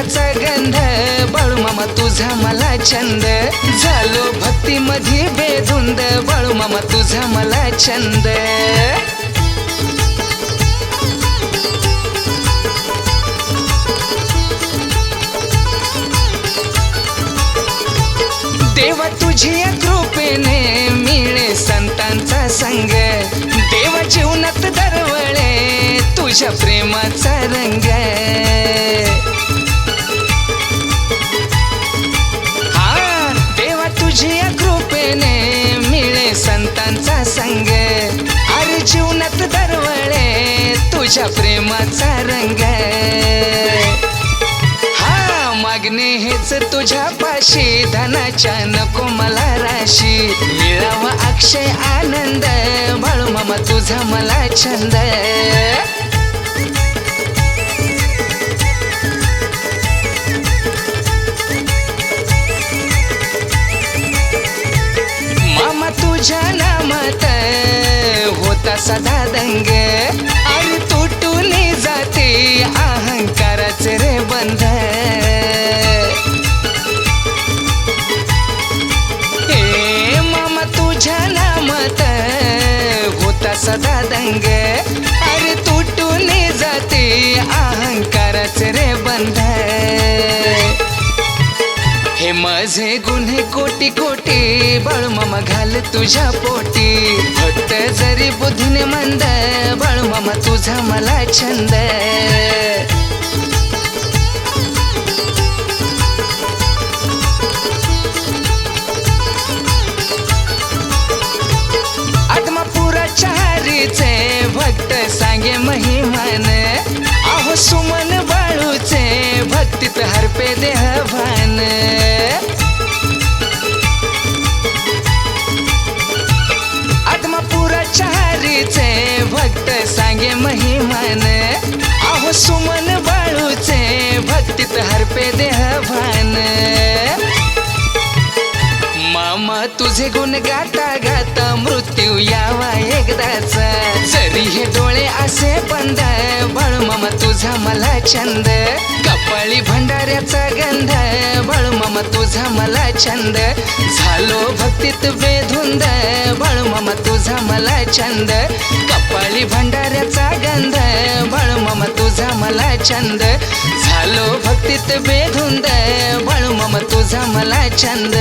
कपाळी गंध. बाळू मामा तुझा मला छंद. झालो भक्ती मध्ये बेधुंद. बाळू मामा तुझा मला छंद. देवा तुझ्या कृपेने मिळे संतांचा संग. देवा जीवनात दरवळे तुझ्या प्रेमाचा रंग. तुझ्या प्रेमाचा रंग हा मागणे हेच तुझ्या पाशी. धनाच्या नको मला राशी. मिळावा अक्षय आनंद बाळू मामा तुझा मला छंद मामा तुझ्या नामात होता सदा दंग. सदा दंग. अरे तुटून जाते अहंकाराचे रे बंध. हे माझे गुन्हे कोटी कोटी बाळू मामा घाल तुझ्या पोटी. फक्त जरी बुद्धीने मंद बाळू तुझा मला छंद. महिमान आहो सुमन बाळूचे भक्तीत हरपे देहभान मामा तुझे गुण गाता गाता मृत्यू यावा एकदाच. जरी हे डोळे असे बंद बाळू मामा तुझा मला छंद. कपाळी भंडाऱ्याचा गंध बाळू मामा तुझा मला छंद. झालो भक्तीत बेधुंद बाळू मामा तुझा मला छंद. कपाळी भंडार छंद झालो भक्तीत बेधुंद. बाळू मम तुझा मला छंद